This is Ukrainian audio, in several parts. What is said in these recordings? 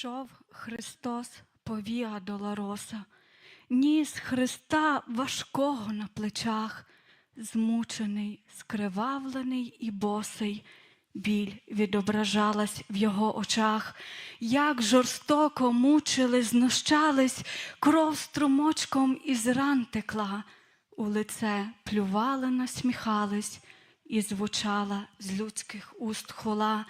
Йшов Христос по Віа Долороса, ніс Христа важкого на плечах, змучений, скривавлений і босий, біль відображалась в його очах, як жорстоко мучили, знущались, кров струмочком із ран текла, у лице плювали, насміхались, і звучала з людських уст хвала.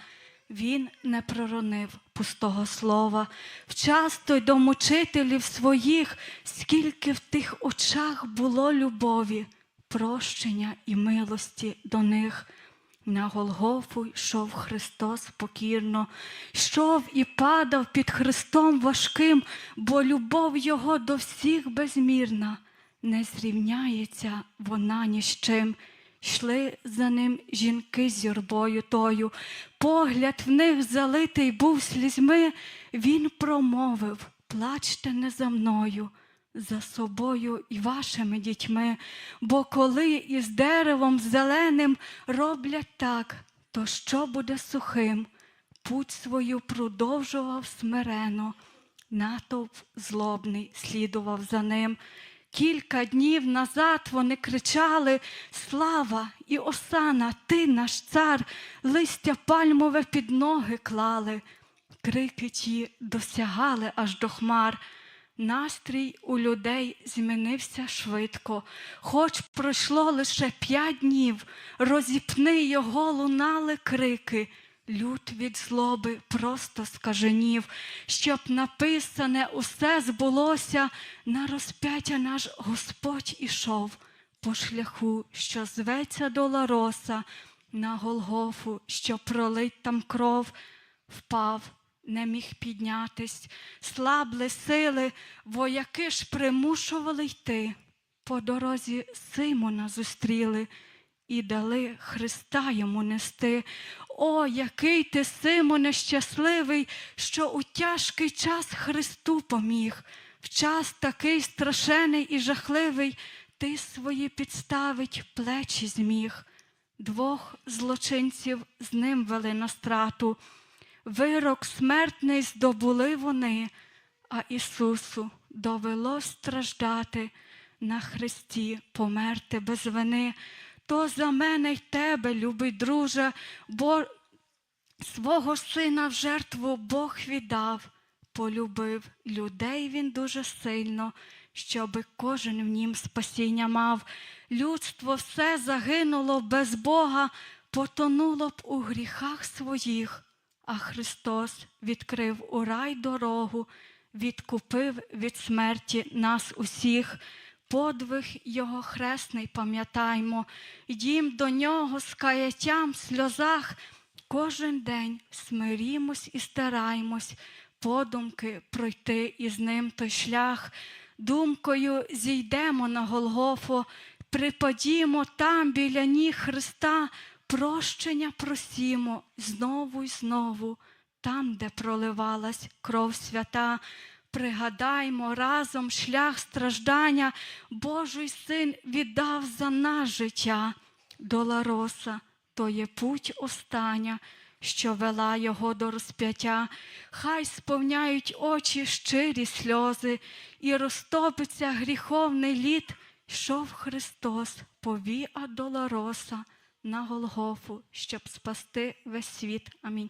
Він не проронив пустого слова. Вчасто й до мучителів своїх, скільки в тих очах було любові, прощення і милості до них. На Голгофу йшов Христос покірно, йшов і падав під Христом важким, бо любов Його до всіх безмірна, не зрівняється вона ні з чим. Йшли за ним жінки з юрбою тою, погляд в них залитий був слізьми, він промовив плачте не за мною, за собою і вашими дітьми, бо коли із деревом зеленим роблять так, то що буде сухим? Путь свою продовжував смирено, натовп злобний слідував за ним. Кілька днів назад вони кричали Слава і Осана, ти наш цар, листя пальмове під ноги клали. Крики ті досягали аж до хмар. Настрій у людей змінився швидко, хоч пройшло лише п'ять днів, розіпни його лунали крики. Люд від злоби просто скаженів, щоб написане усе збулося, на розп'яття наш Господь ішов по шляху, що зветься до Лароса, на Голгофу, що пролить там кров, впав, не міг піднятись, слабли сили, вояки ж примушували йти. По дорозі Симона зустріли і дали Христа йому нести. О, який ти, Симоне, щасливий, що у тяжкий час Христу поміг, в час такий страшений і жахливий, ти свої підставить плечі зміг. Двох злочинців з ним вели на страту. Вирок смертний здобули вони, а Ісусу довелось страждати на хресті, померти без вини. То за мене й тебе, любий друже, бо свого сина в жертву Бог віддав, полюбив людей він дуже сильно, щоби кожен в нім спасіння мав. Людство все загинуло без Бога, потонуло б у гріхах своїх, а Христос відкрив у рай дорогу, відкупив від смерті нас усіх. Подвиг Його хресний пам'ятаймо, йдім до нього з каяттям сльозах. Кожен день смирімось і стараймось, подумки пройти із ним той шлях. Думкою зійдемо на Голгофу, припадімо там біля ніг Христа, прощення просімо знову й знову, там, де проливалась кров свята. Пригадаймо разом шлях страждання, Божий син віддав за нас життя до Лароса, то є путь остання, що вела його до розп'яття. Хай сповняють очі щирі сльози, і розтопиться гріховний лід, йшов Христос по Віа Долороса на Голгофу, щоб спасти весь світ. Амінь.